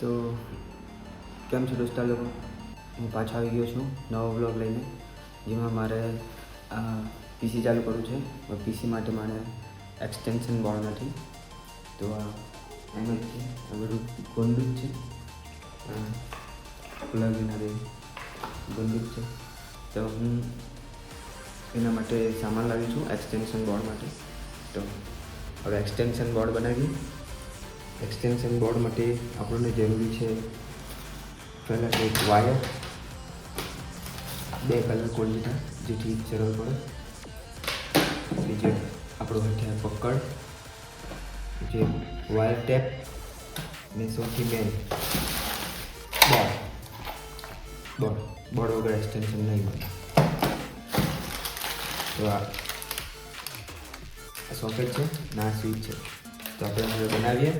તો કેમ છો દોસ્તા લોકો? હું પાછો આવી ગયો છું નવો બ્લોગ લઈને, જેમાં મારે પીસી ચાલુ કરવું છે પીસી માટે મારે એક્સટેન્શન બોર્ડ નથી. તો આ એમ જ છે, આ બધું ગોંડું છે. પ્લગ બે ગોંડું છે. તો હું એના માટે સામાન લાવી છું એક્સટેન્શન બોર્ડ માટે. તો હવે એક્સટેન્શન બોર્ડ બનાવી એક્સટેન્શન બોર્ડ માટે આપણને જરૂરી છે પહેલાં એક વાયર બે કલર કોલિટા જેથી જરૂર પડે. બીજું આપણો હથિયાર પકડ જે વાયર ટેપ ને સૌથી મેન બોર્ડ બોર્ડ બોર્ડ વગર એક્સટેન્શન નહીં બને. તો આ સોકેટ છે, ના સ્વીચ છે. તો આપણે હવે બનાવીએ.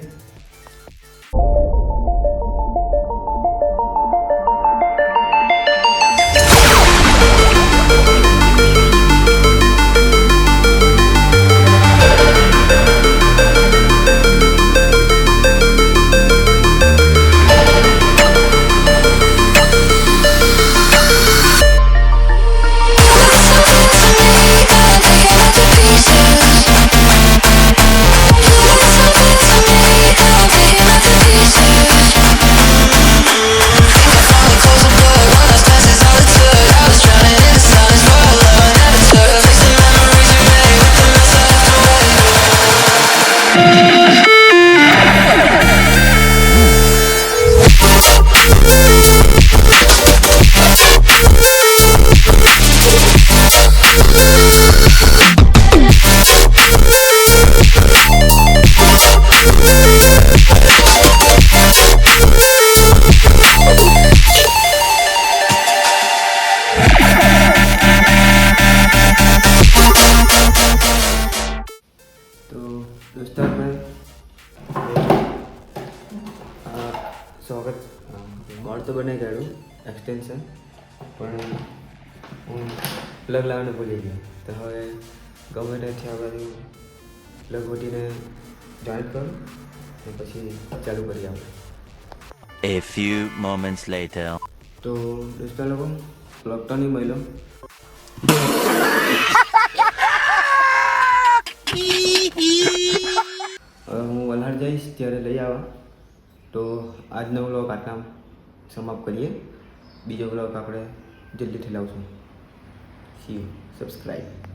તો दोस्तों मैं સ્વાગત બોર્ડ તો બને કાઢ્યું એક્સટેન્શન પણ હું પ્લગ લાવવાનું ભૂલી ગયો. તો હવે ગમે ત્યાંથી આ બાજુ પ્લગ ઓટીને જોઈન્ટ કરું અને પછી ચાલુ કરીએ આપણે A few moments later. તો દોસ્તો લોકો પ્લગ તો નહીં મળ્યો. હવે હું વલહાડ જઈશ ત્યારે લઈ આવા તો આજનો વ્લોગ આટલા સમાપ્ત કરીએ બીજો વ્લોગ આપણે જલ્દીથી લાવશું સી યુ સબસ્ક્રાઈબ